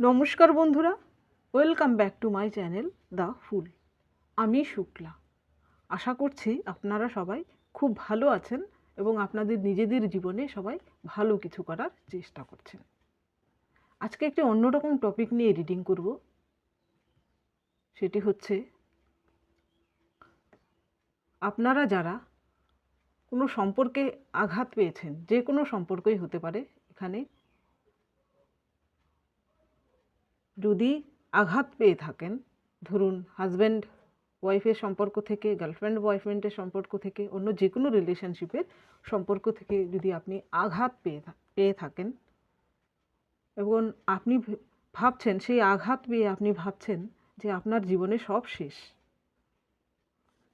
নমস্কার বন্ধুরা, welcome back to my channel the fool. আমি শুক্লা। আশা করছি আপনারা সবাই খুব ভালো আছেন এবং আপনাদের নিজেদের জীবনে সবাই ভালো কিছু করার চেষ্টা করছেন। আজকে একটি অন্যরকম টপিক নিয়ে রিডিং করব। সেটি হচ্ছে, আপনারা যারা কোনো সম্পর্কে আঘাত পেয়েছেন, যে কোনো সম্পর্কই হতে পারে এখানে যদি আঘাত পেয়ে থাকেন, ধরুন হাজব্যান্ড ওয়াইফের সম্পর্ক থেকে গার্লফ্রেন্ড বয়ফ্রেন্ডের সম্পর্ক থেকে, অন্য যে কোনো রিলেশনশিপের সম্পর্ক থেকে যদি আপনি আঘাত পেয়ে পেয়ে থাকেন এবং আপনি ভাবছেন, সেই আঘাত পেয়ে আপনি ভাবছেন যে আপনার জীবনে সব শেষ।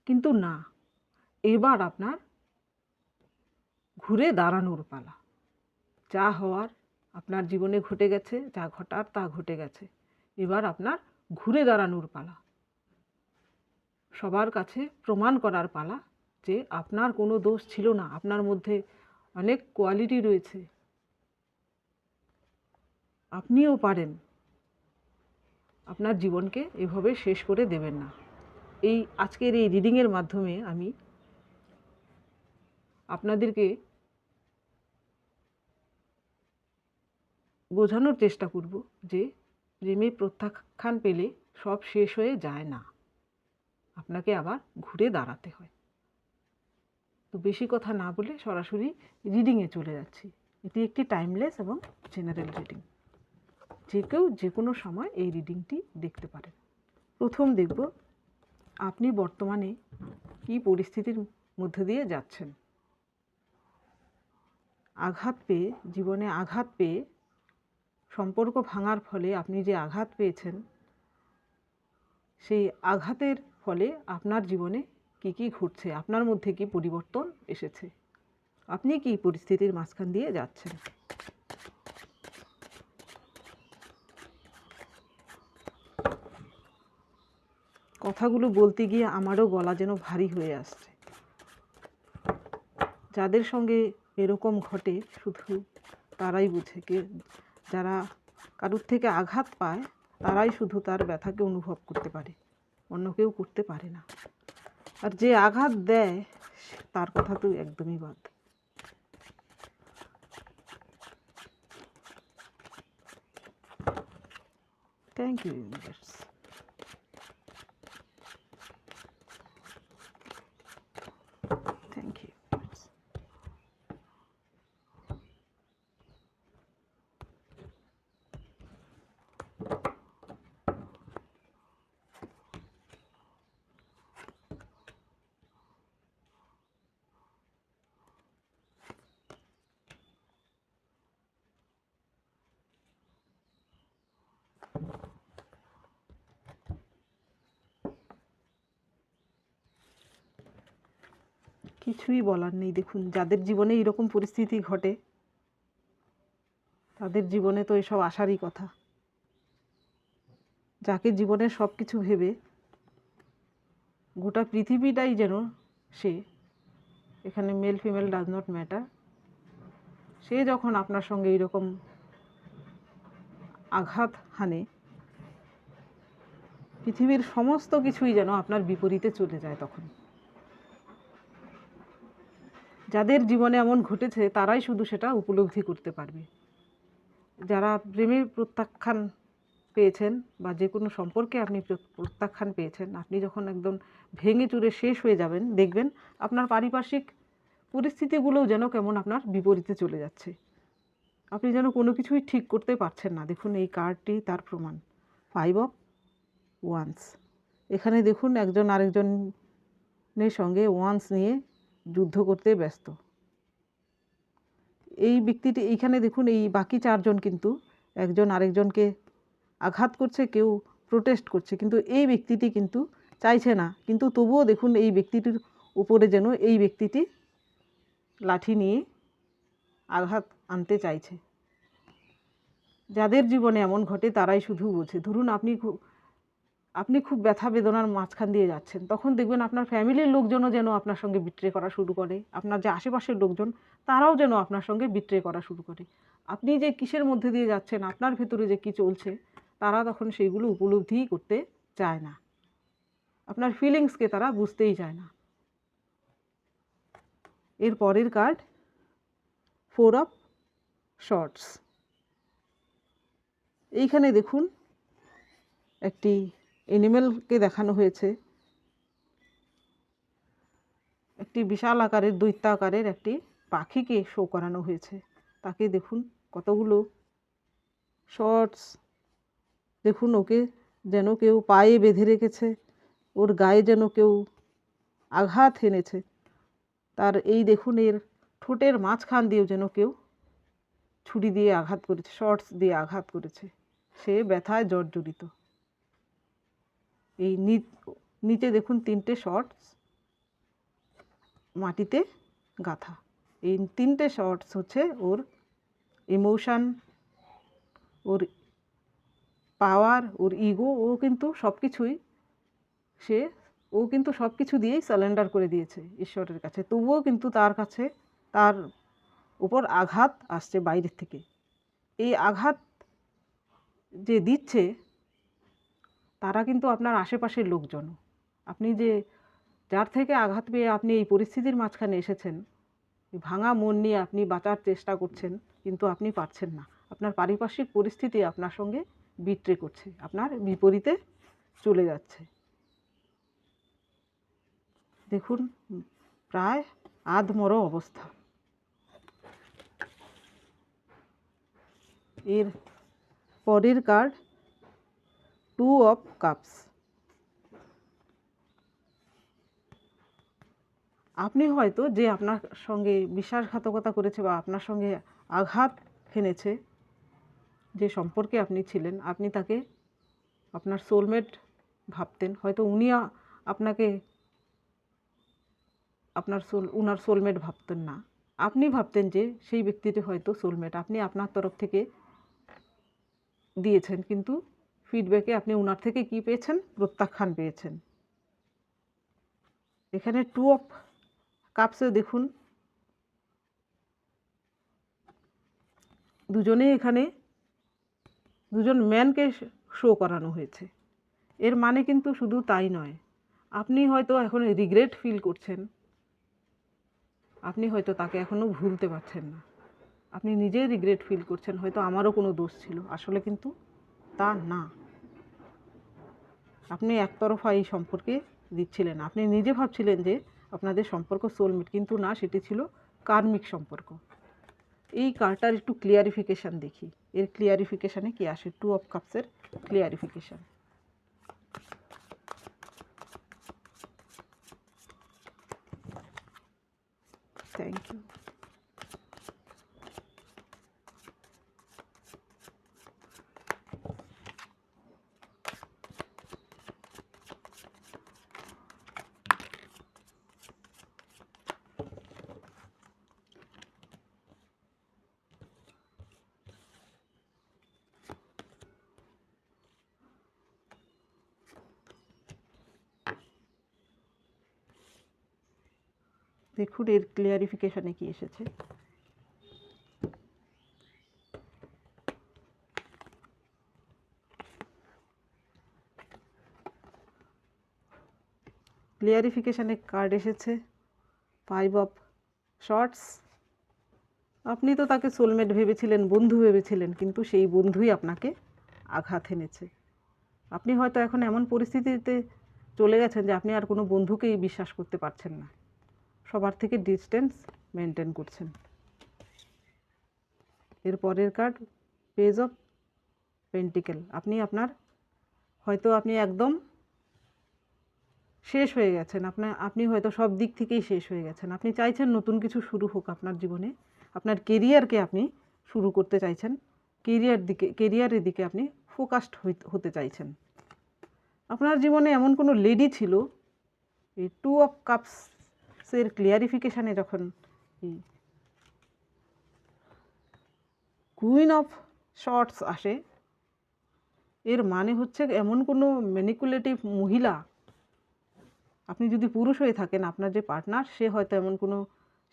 কিন্তু না, এবার আপনার ঘুরে দাঁড়ানোর পালা। যা হওয়ার আপনার জীবনে ঘটে গেছে, যা ঘটার তা ঘটে গেছে। এবার আপনার ঘুরে দাঁড়ানোর পালা। সবার কাছে প্রমাণ করার পালা যে আপনার কোনো দোষ ছিল না, আপনার মধ্যে অনেক কোয়ালিটি রয়েছে। আপনিও পারেন। আপনার জীবনকে এভাবে শেষ করে দেবেন না। এই আজকের এই রিডিংয়ের মাধ্যমে আমি আপনাদেরকে বোঝানোর চেষ্টা করব যে প্রেমে প্রত্যাখ্যান পেলে সব শেষ হয়ে যায় না। আপনাকে আবার ঘুরে দাঁড়াতে হয়। তো বেশি কথা না বলে সরাসরি রিডিংয়ে চলে যাচ্ছি। এটি একটি টাইমলেস এবং জেনারেল রিডিং যে কেউ যে কোনো সময় এই রিডিংটি দেখতে পারেন। প্রথম দেখব, আপনি বর্তমানে কী পরিস্থিতির মধ্যে দিয়ে যাচ্ছেন? আঘাত পেয়ে, জীবনে আঘাত পেয়ে সম্পর্ক ভাঙার ফলে আপনি যে আঘাত পেয়েছেন, সেই আঘাতের ফলে আপনার জীবনে কি কি ঘটছে? আপনার মধ্যে কি পরিবর্তন এসেছে? আপনি কি পরিস্থিতির মাঝখান দিয়ে যাচ্ছেন? কথাগুলো বলতে গিয়ে আমারও গলা যেন ভারী হয়ে আসছে। যাদের সঙ্গে এরকম ঘটে, শুধু তারাই বুঝে কে যারা কারুর থেকে আঘাত পায়, তারাই শুধু তার ব্যথাকে অনুভব করতে পারে। অন্য কেউ করতে পারে না। আর যে আঘাত দেয় তার কথা তো একদমই বাদ। Thank you universe thank you কিছুই বলার নেই। দেখুন, যাদের জীবনে এরকম পরিস্থিতি ঘটে, তাদের জীবনে তো এসব আসারই কথা। যাকে জীবনের সব কিছু ভেবে গোটা পৃথিবীটাই যেন সে, এখানে male female does not matter সে যখন আপনার সঙ্গে এইরকম আঘাত হানে, পৃথিবীর সমস্ত কিছুই যেন আপনার বিপরীতে চলে যায় তখন। যাদের জীবনে এমন ঘটেছে, তারাই শুধু সেটা উপলব্ধি করতে পারবে। যারা প্রেমের প্রত্যাখ্যান পেয়েছেন বা যে কোনো সম্পর্কে আপনি প্রত্যাখ্যান পেয়েছেন, আপনি যখন একদম ভেঙে চুরে শেষ হয়ে যাবেন, দেখবেন আপনার পারিপার্শ্বিক পরিস্থিতিগুলোও যেন কেমন আপনার বিপরীতে চলে যাচ্ছে। আপনি যেন কোনো কিছুই ঠিক করতে পারছেন না। দেখুন, এই কার্ডটি তার প্রমাণ। ফাইভ অফ ওয়ান্স এখানে দেখুন, একজন আরেকজনের সঙ্গে ওয়ান্স নিয়ে যুদ্ধ করতে ব্যস্ত। এই ব্যক্তিটি এইখানে দেখুন, এই বাকি চারজন কিন্তু একজন আরেকজনকে আঘাত করছে, কেউ প্রোটেস্ট করছে, কিন্তু এই ব্যক্তিটি কিন্তু চাইছে না। কিন্তু তবুও দেখুন, এই ব্যক্তিটির উপরে যেন এই ব্যক্তিটি লাঠি নিয়ে আঘাত আনতে চাইছে। যাদের জীবনে এমন ঘটে, তারাই শুধু বোঝে। ধরুন, আপনি আপনি খুব ব্যথা বেদনার মাঝখান দিয়ে যাচ্ছেন, তখন দেখবেন আপনার ফ্যামিলির লোকজনও যেন আপনার সঙ্গে বিট্রে করা শুরু করে। আপনার যে আশেপাশের লোকজন, তারাও যেন আপনার সঙ্গে বিট্রে করা শুরু করে। আপনি যে কিসের মধ্যে দিয়ে যাচ্ছেন, আপনার ভেতরে যে কী চলছে, তারা তখন সেইগুলো উপলব্ধিই করতে চায় না। আপনার ফিলিংসকে তারা বুঝতেই চায় না। এর পরের কার্ড ফোর অফ শর্টস এইখানে দেখুন, একটি এনিমেলকে দেখানো হয়েছে। একটি বিশাল আকারের দৈত্য আকারের একটি পাখিকে শো করানো হয়েছে। তাকে দেখুন, কতগুলো শর্টস দেখুন, ওকে যেন কেউ পায়ে বেঁধে রেখেছে, ওর গায়ে যেন কেউ আঘাত এনেছে তার এই দেখুন, এর ঠোঁটের মাঝখান দিয়েও যেন কেউ ছুরি দিয়ে আঘাত করেছে শর্টস দিয়ে আঘাত করেছে। সে ব্যথায় জর্জরিত। এই নিচে দেখুন তিনটে শর্টস মাটিতে গাঁথা। এই তিনটে শর্টস হচ্ছে ওর ইমোশান ওর পাওয়ার ওর ইগো ও কিন্তু সব কিছুই সে, ও কিন্তু সব কিছু দিয়েই স্যালেন্ডার করে দিয়েছে ঈশ্বরের কাছে। তবুও কিন্তু তার কাছে তার উপর আঘাত আসছে বাইরের থেকে। এই আঘাত যে দিচ্ছে তারা কিন্তু আপনার আশেপাশের লোকজন আপনি যে, যার থেকে আঘাত পেয়ে আপনি এই পরিস্থিতির মাঝখানে এসেছেন ভাঙা মন নিয়ে আপনি বাঁচার চেষ্টা করছেন, কিন্তু আপনি পারছেন না। আপনার পারিপার্শ্বিক পরিস্থিতি আপনার সঙ্গে বিট্রে করছে, আপনার বিপরীতে চলে যাচ্ছে। দেখুন, প্রায় আধমর অবস্থা। এর পরের কার্ড টু অফ কাপস আপনি হয়তো যে আপনার সঙ্গে বিশ্বাসঘাতকতা করেছে বা আপনার সঙ্গে আঘাত হেনেছে যে সম্পর্কে আপনি ছিলেন, আপনি তাকে আপনার সোলমেট ভাবতেন। হয়তো উনি আপনাকে আপনার সোল উনার সোলমেট ভাবতেন না। আপনি ভাবতেন যে সেই ব্যক্তিটি হয়তো সোলমেট আপনি আপনার তরফ থেকে দিয়েছেন, কিন্তু ফিডব্যাকে আপনি ওনার থেকে কি পেয়েছেন? প্রত্যাখ্যান পেয়েছেন। এখানে টু অফ কাপসে দেখুন। দুজনেই এখানে, দুজন ম্যানকে শো করানো হয়েছে। এর মানে কিন্তু শুধু তাই নয়। আপনি হয়তো এখন রিগ্রেট ফিল করছেন। আপনি হয়তো তাকে এখনও ভুলতে পারছেন না। আপনি নিজেই রিগ্রেট ফিল করছেন। হয়তো আমারও কোনো দোষ ছিল। আসলে কিন্তু তা না। আপনি একতরফা এই সম্পর্কে দিচ্ছিলেন আপনি নিজে ভাবছিলেন যে আপনাদের সম্পর্ক সোলমেট কিন্তু না, সেটি ছিল কার্মিক সম্পর্ক। এই কার্ডটার একটু ক্লিয়ারিফিকেশান দেখি। এর ক্লিয়ারিফিকেশানে কি আসে? টু অফ কাপসের ক্লিয়ারিফিকেশান থ্যাংক ইউ দেখুন এর ক্লিয়ারিফিকেশানে কি এসেছে? ক্লিয়ারিফিকেশানে কার্ড এসেছে ফাইভ অফ শর্টস আপনি তো তাকে সোলমেট ভেবেছিলেন, বন্ধু ভেবেছিলেন, কিন্তু সেই বন্ধুই আপনাকে আঘাত এনেছে। আপনি হয়তো এখন এমন পরিস্থিতিতে চলে গেছেন যে আপনি আর কোনো বন্ধুকেই বিশ্বাস করতে পারছেন না। সবার থেকে ডিস্টেন্স মেনটেন করছেন। এর পরের কার্ড পেজ অফ পেন্টিকেল আপনি আপনার, হয়তো আপনি একদম শেষ হয়ে গেছেন। আপনার আপনি হয়তো সব দিক থেকেই শেষ হয়ে গেছেন। আপনি চাইছেন নতুন কিছু শুরু হোক আপনার জীবনে। আপনার কেরিয়ারকে আপনি শুরু করতে চাইছেন। কেরিয়ার দিকে কেরিয়ারের দিকে আপনি ফোকাসড হতে চাইছেন। আপনার জীবনে এমন কোনো লেডি ছিল, এই টু অফ কাপস এর ক্লিয়ারিফিকেশানে যখন কুইন অফ শর্টস আসে, এর মানে হচ্ছে এমন কোনো ম্যানিকুলেটিভ মহিলা, আপনি যদি পুরুষ হয়ে থাকেন, আপনার যে পার্টনার সে হয়তো এমন কোনো,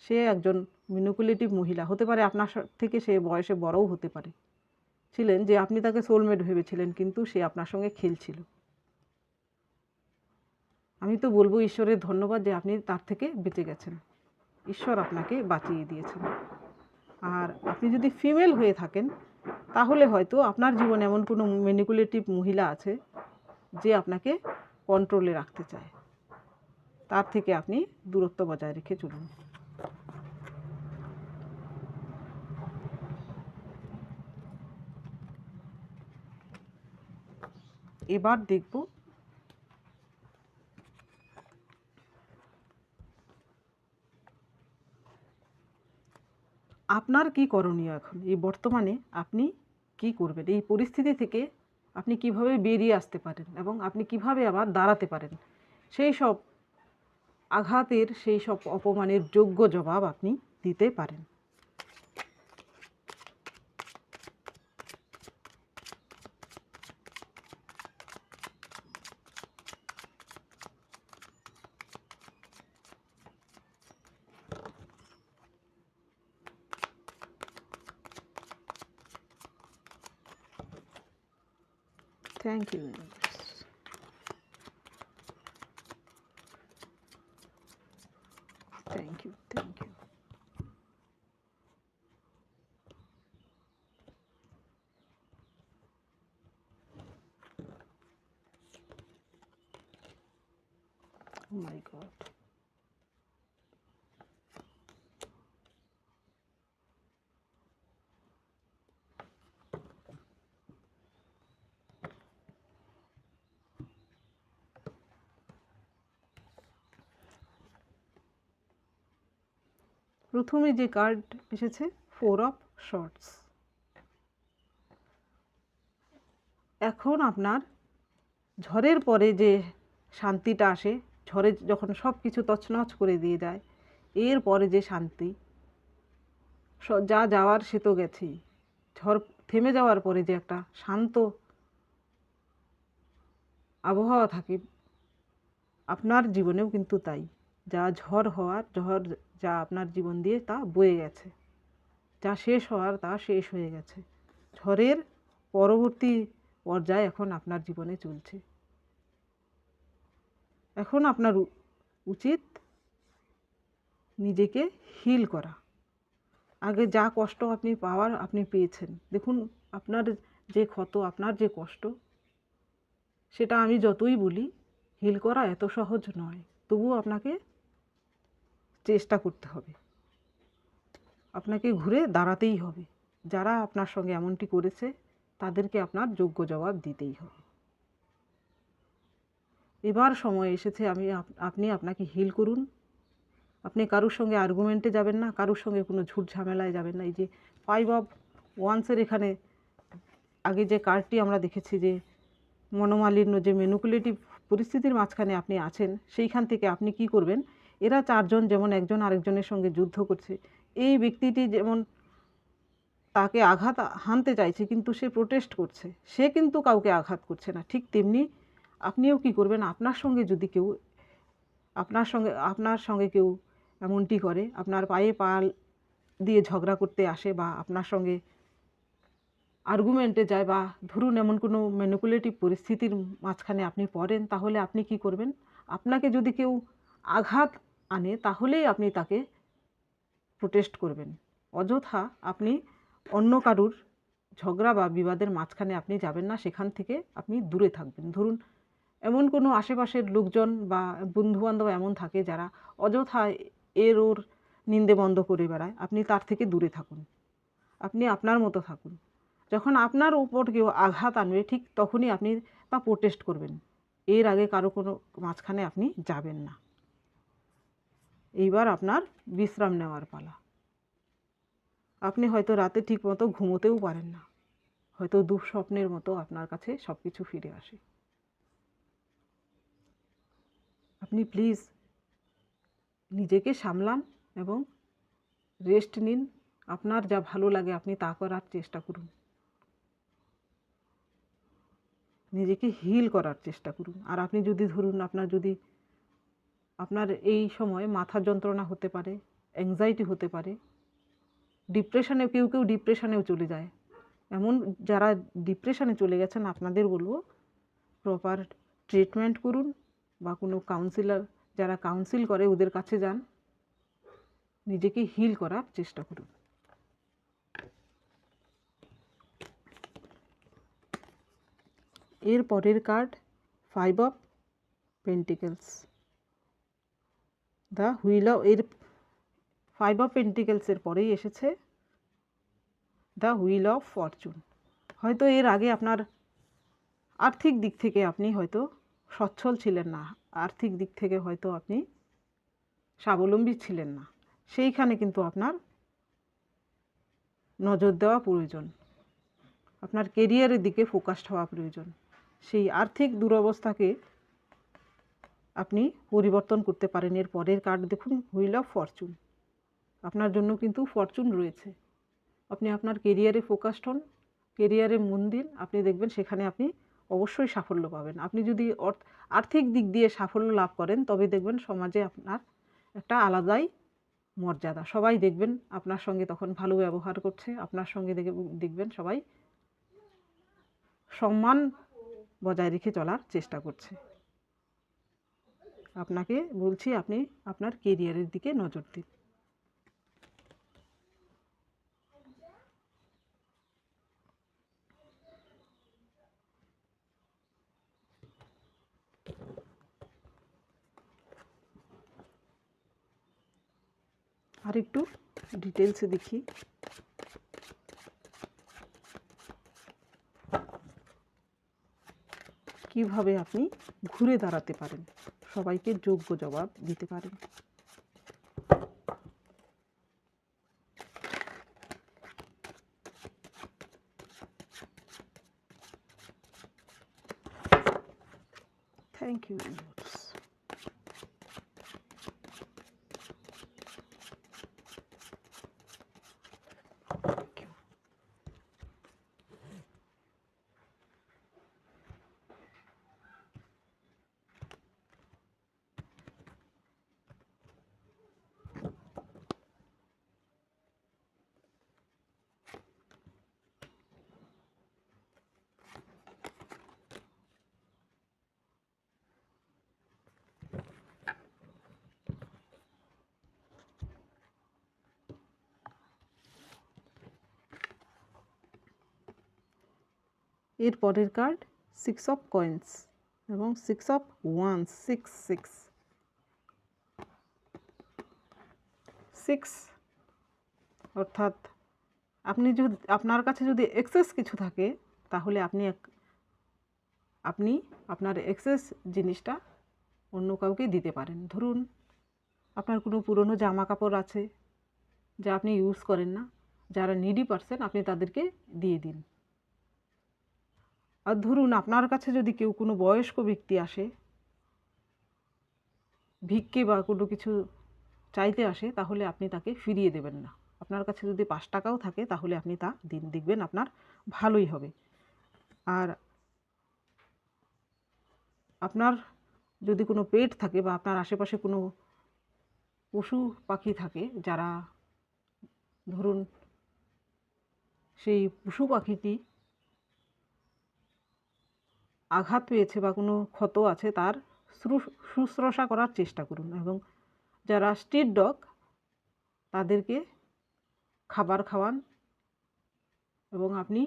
সে একজন ম্যানিকুলেটিভ মহিলা, হতে পারে আপনার থেকে সে বয়সে বড়ও হতে পারে। ছিলেন যে আপনি তাকে সোলমেট ভেবেছিলেন, কিন্তু সে আপনার সঙ্গে খেলছিল। আমি তো বলব ঈশ্বরের ধন্যবাদ যে আপনি তার থেকে বেঁচে গেছেন। ঈশ্বর আপনাকে বাঁচিয়ে দিয়েছেন। আর আপনি যদি ফিমেল হয়ে থাকেন, তাহলে হয়তো আপনার জীবনে এমন কোনো ম্যানিপুলেটিভ মহিলা আছে যে আপনাকে কন্ট্রোলে রাখতে চায়। তার থেকে আপনি দূরত্ব বজায় রেখে চলুন। এবার দেখব আপনার কি করণীয় এখন? এই বর্তমানে আপনি কি করবেন? এই পরিস্থিতি থেকে আপনি কীভাবে বেরিয়ে আসতে পারেন এবং আপনি কীভাবে আবার দাঁড়াতে পারেন? সেই সব আঘাতের, সেই সব অপমানের যোগ্য জবাব আপনি দিতে পারেন thank you thank you thank you Oh my God. প্রথমে যে কার্ড এসেছে ফোর অফ শর্টস এখন আপনার ঝড়ের পরে যে শান্তিটা আসে, ঝড়ে যখন সব কিছু তছনছ করে দিয়ে যায়, এর পরে যে শান্তি যা যাওয়ার সে তো গেছেই। ঝড় থেমে যাওয়ার পরে যে একটা শান্ত আবহাওয়া থাকে, আপনার জীবনেও কিন্তু তাই। যা ঝড় হওয়ার, ঝড় যা আপনার জীবন দিয়ে তা বয়ে গেছে। যা শেষ হওয়ার, তা শেষ হয়ে গেছে। ঝড়ের পরবর্তী পর্যায়ে এখন আপনার জীবনে চলছে। এখন আপনার উচিত নিজেকে হিল করা। আগে যা কষ্ট আপনি পাওয়ার, আপনি পেয়েছেন। দেখুন, আপনার যে ক্ষত, আপনার যে কষ্ট, সেটা আমি যতই বলি হিল করা এত সহজ নয়। তবুও আপনাকে চেষ্টা করতে হবে। আপনাকে ঘুরে দাঁড়াতেই হবে। যারা আপনার সঙ্গে এমনটি করেছে, তাদেরকে আপনার যোগ্য জবাব দিতেই হবে। এবার সময় এসেছে আমি আপ- আপনি আপনাকে হিল করুন। আপনি কারুর সঙ্গে আর্গুমেন্টে যাবেন না, কারুর সঙ্গে কোনো ঝুট ঝামেলায় যাবেন না। এই যে ফাইভ অফ ওয়ান্সের এখানে আগে যে কার্ডটি আমরা দেখেছি যে মনোমালিন্য যে মেনুকুলেটিভ পরিস্থিতির মাঝখানে আপনি আছেন, সেইখান থেকে আপনি কি করবেন? এরা চারজন যেমন একজন আরেকজনের সঙ্গে যুদ্ধ করছে। এই ব্যক্তিটি যেমন তাকে আঘাত হানতে চাইছে, কিন্তু সে প্রোটেস্ট করছে। সে কিন্তু কাউকে আঘাত করছে না। ঠিক তেমনি আপনিও কি করবেন? আপনার সঙ্গে যদি কেউ, আপনার সঙ্গে আপনার সঙ্গে কেউ এমনটি করে, আপনার পায়ে পাল দিয়ে ঝগড়া করতে আসে বা আপনার সঙ্গে আর্গুমেন্টে যায় বা ধরুন এমন কোনো ম্যানুকুলেটিভ পরিস্থিতির মাঝখানে আপনি পড়েন, তাহলে আপনি কি করবেন? আপনাকে যদি কেউ আঘাত আনে, তাহলেই আপনি তাকে প্রোটেস্ট করবেন। অযথা আপনি অন্য কারুর ঝগড়া বা বিবাদের মাঝখানে আপনি যাবেন না, সেখান থেকে আপনি দূরে থাকবেন। ধরুন, এমন কোনো আশেপাশের লোকজন বা বন্ধুবান্ধব এমন থাকে যারা অযথা এর ওর নিন্দে বন্ধ করে বেড়ায়, আপনি তার থেকে দূরে থাকুন। আপনি আপনার মতো থাকুন। যখন আপনার উপর কেউ আঘাত আনবে, ঠিক তখনই আপনি তা প্রোটেস্ট করবেন। এর আগে কারও কোনো মাঝখানে আপনি যাবেন না। এইবার আপনার বিশ্রাম নেওয়ার পালা। আপনি হয়তো রাতে ঠিক মতো ঘুমোতেও পারেন না। হয়তো দুঃস্বপ্নের মতো আপনার কাছে সব কিছু ফিরে আসে। আপনি প্লিজ নিজেকে সামলান এবং রেস্ট নিন। আপনার যা ভালো লাগে আপনি তা করার চেষ্টা করুন। নিজেকে হিল করার চেষ্টা করুন। আর আপনি যদি ধরুন আপনার যদি আপনার এই সময় মাথা যন্ত্রণা হতে পারে অ্যাংজাইটি হতে পারে ডিপ্রেশনে কেউ কেউ ডিপ্রেশনেও চলে যায়। এমন যারা ডিপ্রেশনে চলে গেছেন, আপনাদের বলব প্রপার ট্রিটমেন্ট করুন বা কোনো কাউন্সিলার যারা কাউন্সিল করে ওদের কাছে যান, নিজেকে হিল করার চেষ্টা করুন। এর পরের card five of pentacles the wheel of এর ফাইভ অফ পেন্টিকেলসের পরেই এসেছে। The wheel of fortune. হয়তো এর আগে আপনার আর্থিক দিক থেকে আপনি হয়তো সচ্ছল ছিলেন না। আর্থিক দিক থেকে হয়তো আপনি স্বাবলম্বী ছিলেন না। সেইখানে কিন্তু আপনার নজর দেওয়া প্রয়োজন। আপনার কেরিয়ারের দিকে ফোকাসড হওয়া প্রয়োজন। সেই আর্থিক দুরবস্থাকে আপনি পরিবর্তন করতে পারেন। এর পরের কার্ড দেখুন হুইল অফ ফরচুন আপনার জন্য কিন্তু ফরচুন রয়েছে। আপনি আপনার কেরিয়ারে ফোকাসড হন কেরিয়ারে মন দিন আপনি দেখবেন সেখানে আপনি অবশ্যই সাফল্য পাবেন। আপনি যদি আর্থিক দিক দিয়ে সাফল্য লাভ করেন, তবে দেখবেন সমাজে আপনার একটা আলাদাই মর্যাদা। সবাই দেখবেন আপনার সঙ্গে তখন ভালো ব্যবহার করছে, আপনার সঙ্গে দেখে, দেখবেন সবাই সম্মান বজায় রেখে চলার চেষ্টা করছে। আপনাকে বলছি আপনি আপনার কেরিয়ারের দিকে নজর দিন। আর একটু ডিটেলসে দেখি। কীভাবে আপনি ঘুরে দাঁড়াতে পারেন? সবাইকে যোগ্য জবাব দিতে পারেন থ্যাংক ইউ এর পরের কার্ড সিক্স অফ কয়েন্স এবং six of one six six six অর্থাৎ আপনি যদি, আপনার কাছে যদি এক্সেস কিছু থাকে, তাহলে আপনি এক, আপনি আপনার এক্সেস জিনিসটা অন্য কাউকে দিতে পারেন। ধরুন আপনার কোনো পুরনো জামা কাপড় আছে, যা আপনি ইউজ করেন না, যারা নিডি পারসেন আপনি তাদেরকে দিয়ে দিন। আর ধরুন আপনার কাছে যদি কেউ কোনো বয়স্ক ব্যক্তি আসে, ভিক্ষে বা কোনো কিছু চাইতে আসে, তাহলে আপনি তাকে ফিরিয়ে দেবেন না। আপনার কাছে যদি পাঁচ টাকাও থাকে, তাহলে আপনি তা দিন, দেখবেন আপনার ভালোই হবে। আর আপনার যদি কোনো পেট থাকে বা আপনার আশেপাশে কোনো পশু পাখি থাকে, যারা ধরুন সেই পশু পাখিটি আঘাত পেয়েছে বা কোনো ক্ষত আছে তার শ্রু- শুশ্রূষা করার চেষ্টা করুন এবং যারা স্ট্রিট ডগ তাদেরকে খাবার খাওয়ান এবং আপনি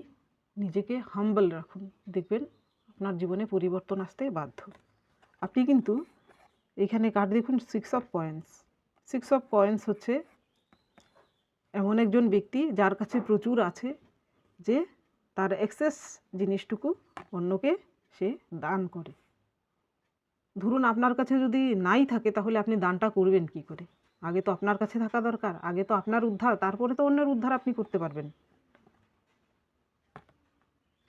নিজেকে হাম্বল রাখুন। দেখবেন আপনার জীবনে পরিবর্তন আসতে বাধ্য। আপনি কিন্তু এখানে কার্ড দেখুন six of points six of points হচ্ছে এমন একজন ব্যক্তি যার কাছে প্রচুর আছে যে তার এক্সেস জিনিসটুকু অন্যকে সে দান করে। ধরুন আপনার কাছে যদি নাই থাকে, তাহলে আপনি দানটা করবেন কি করে? আগে তো আপনার কাছে থাকা দরকার, আগে তো আপনার উদ্ধার, তারপরে তো অন্যের উদ্ধার আপনি করতে পারবেন।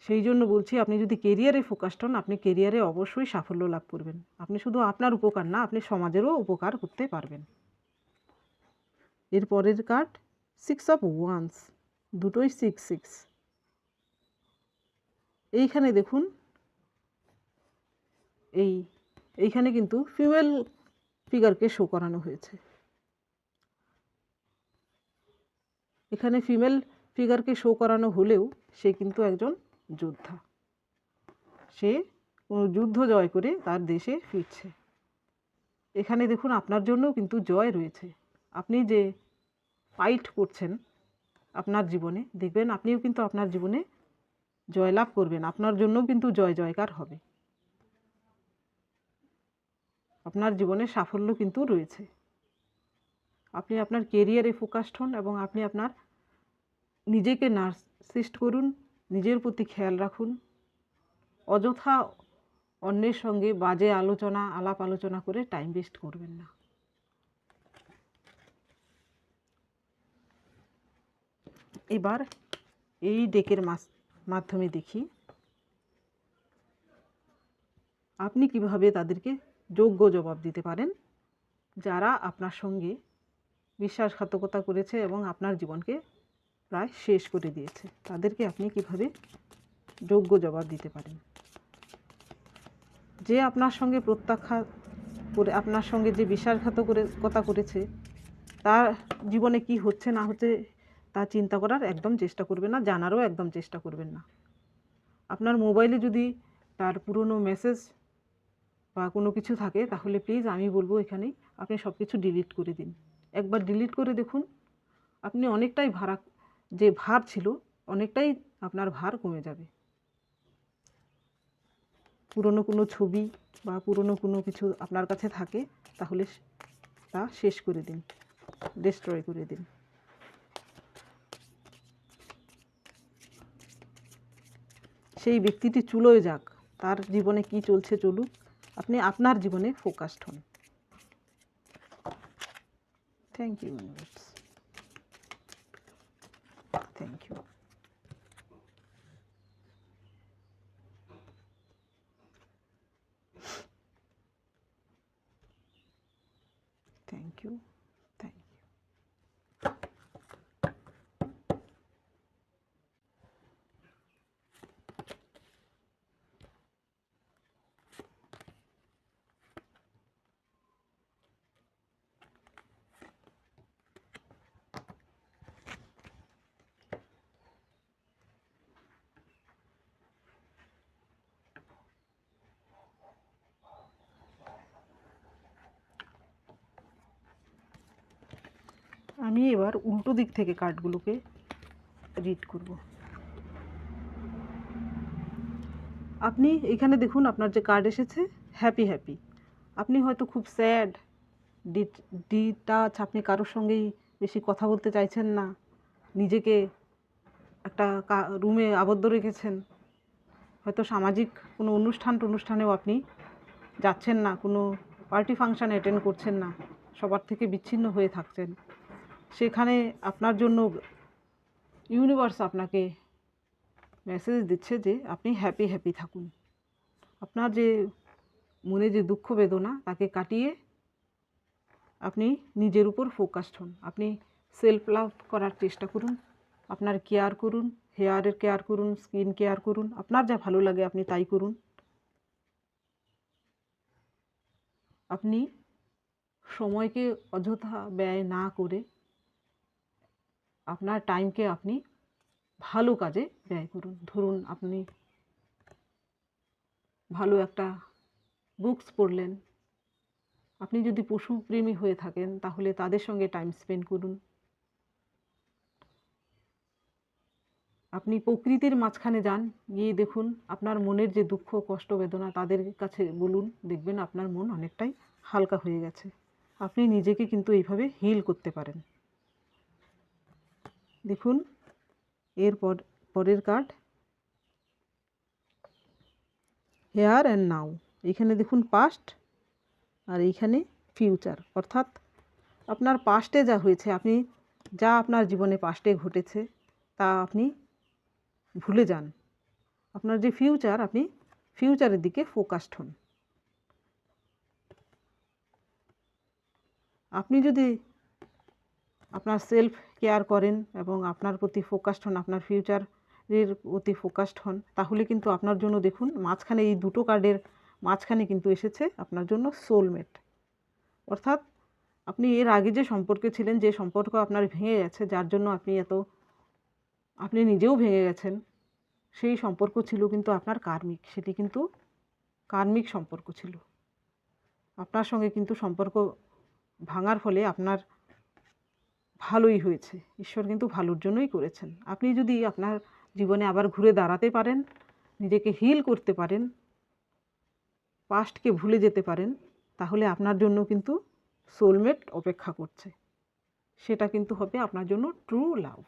সেই জন্য বলছি, আপনি যদি কেরিয়ারে ফোকাসড হন, আপনি কেরিয়ারে অবশ্যই সাফল্য লাভ করবেন। আপনি শুধু আপনার উপকার না, আপনি সমাজেরও উপকার করতে পারবেন। এর পরের কার্ড সিক্স অফ ওয়ান্স দুটোই সিক্স সিক্স এইখানে দেখুন এই, এইখানে কিন্তু ফিমেল ফিগারকে শো করানো হয়েছে। এখানে ফিমেল ফিগারকে শো করানো হলেও সে কিন্তু একজন যোদ্ধা। সে যুদ্ধ জয় করে তার দেশে ফিরছে। এখানে দেখুন আপনার জন্যও কিন্তু জয় রয়েছে। আপনি যে ফাইট করছেন আপনার জীবনে, দেখবেন আপনিও কিন্তু আপনার জীবনে জয়লাভ করবেন। আপনার জন্যও কিন্তু জয় জয়কার হবে। আপনার জীবনে সাফল্য কিন্তু রয়েছে। আপনি আপনার কেরিয়ারে ফোকাসড হন এবং আপনি আপনার নিজেকে নার্সিস্ট করুন, নিজের প্রতি খেয়াল রাখুন। অযথা অন্যের সঙ্গে বাজে আলোচনা, আলাপ আলোচনা করে টাইম ওয়েস্ট করবেন না। এবার এই ডেকের মাধ্যমে দেখি, আপনি কীভাবে তাদেরকে যোগ্য জবাব দিতে পারেন যারা আপনার সঙ্গে বিশ্বাসঘাতকতা করেছে এবং আপনার জীবনকে প্রায় শেষ করে দিয়েছে। তাদেরকে আপনি কীভাবে যোগ্য জবাব দিতে পারেন? যে আপনার সঙ্গে প্রত্যাখ্যান করে, আপনার সঙ্গে যে বিশ্বাসঘাত করে কথা করেছে, তার জীবনে কি হচ্ছে না হচ্ছে তা চিন্তা করার একদম চেষ্টা করবেন না, জানারও একদম চেষ্টা করবেন না। আপনার মোবাইলে যদি তার পুরনো মেসেজ বা কোনো কিছু থাকে, তাহলে প্লিজ আমি বলব এখানে আপনি সব কিছু ডিলিট করে দিন। একবার ডিলিট করে দেখুন, আপনি অনেকটাই ভাড়া, যে ভার ছিল, অনেকটাই আপনার ভার কমে যাবে। পুরনো কোনো ছবি বা পুরনো কোনো কিছু আপনার কাছে থাকে, তাহলে তা শেষ করে দিন ডিস্ট্রয় করে দিন। সেই ব্যক্তিটি চুলোয় যাক, তার জীবনে কি চলছে চলুক আপনি আপনার জীবনে ফোকাসড হন থ্যাংক ইউ থ্যাংক ইউ আমি এবার উল্টো দিক থেকে কার্ডগুলোকে রিড করব। আপনি এখানে দেখুন আপনার যে কার্ড এসেছে হ্যাপি হ্যাপি আপনি হয়তো খুব স্যাড ডি টাচ আপনি কারোর সঙ্গেই বেশি কথা বলতে চাইছেন না, নিজেকে একটা রুমে আবদ্ধ রেখেছেন। হয়তো সামাজিক কোনো অনুষ্ঠান টনুষ্ঠানেও আপনি যাচ্ছেন না, কোনো পার্টি ফাংশান অ্যাটেন্ড করছেন না, সবার থেকে বিচ্ছিন্ন হয়ে থাকছেন। সেখানে আপনার জন্য ইউনিভার্স আপনাকে মেসেজ দিচ্ছে যে আপনি হ্যাপি হ্যাপি থাকুন। আপনার যে মনে যে দুঃখ বেদনা, তাকে কাটিয়ে আপনি নিজের উপর ফোকাসড হন। আপনি সেলফ লাভ করার চেষ্টা করুন। আপনার কেয়ার করুন হেয়ারের কেয়ার করুন স্কিন কেয়ার করুন। আপনার যা ভালো লাগে আপনি তাই করুন। আপনি সময়কে অযথা ব্যয় না করে আপনার টাইমকে আপনি ভালো কাজে ব্যয় করুন। ধরুন আপনি ভালো একটা বুকস পড়লেন। আপনি যদি পশুপ্রেমী হয়ে থাকেন, তাহলে তাদের সঙ্গে টাইম স্পেন্ড করুন। আপনি প্রকৃতির মাঝখানে যান, গিয়ে দেখুন আপনার মনের যে দুঃখ, কষ্ট, বেদনা, তাদের কাছে বলুন, দেখবেন আপনার মন অনেকটাই হালকা হয়ে গেছে। আপনি নিজেকে কিন্তু এইভাবে হিল করতে পারেন। দেখুন এরপর পরের কার্ড হেয়ার অ্যান্ড নাও এখানে দেখুন পাস্ট আর এইখানে ফিউচার অর্থাৎ আপনার পাস্টে যা হয়েছে, আপনি যা আপনার জীবনে পাস্টে ঘটেছে, তা আপনি ভুলে যান। আপনার যে ফিউচার আপনি ফিউচারের দিকে ফোকাসড হন। আপনি যদি আপনার সেলফ কেয়ার করেন এবং আপনার প্রতি ফোকাসড হন, আপনার ফিউচারের প্রতি ফোকাসড হন, তাহলে কিন্তু আপনার জন্য দেখুন মাঝখানে এই দুটো কার্ডের মাঝখানে কিন্তু এসেছে আপনার জন্য সোলমেট অর্থাৎ আপনি এর আগে যে সম্পর্কে ছিলেন, যে সম্পর্ক আপনার ভেঙে গেছে, যার জন্য আপনি এত, আপনি নিজেও ভেঙে গেছেন, সেই সম্পর্ক ছিল কিন্তু আপনার কার্মিক সেটি কিন্তু কার্মিক সম্পর্ক ছিল। আপনার সঙ্গে কিন্তু সম্পর্ক ভাঙার ফলে আপনার ভালোই হয়েছে। ঈশ্বর কিন্তু ভালোর জন্যই করেছেন। আপনি যদি আপনার জীবনে আবার ঘুরে দাঁড়াতে পারেন, নিজেকে হিল করতে পারেন পাস্টকে ভুলে যেতে পারেন, তাহলে আপনার জন্য কিন্তু সোলমেট অপেক্ষা করছে। সেটা কিন্তু হবে আপনার জন্য ট্রু লাভ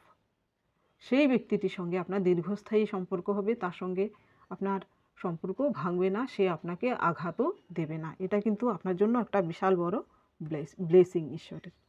সেই ব্যক্তিটির সঙ্গে আপনার দীর্ঘস্থায়ী সম্পর্ক হবে, তার সঙ্গে আপনার সম্পর্ক ভাঙবে না, সে আপনাকে আঘাতও দেবে না। এটা কিন্তু আপনার জন্য একটা বিশাল বড় ব্লেস ঈশ্বরের।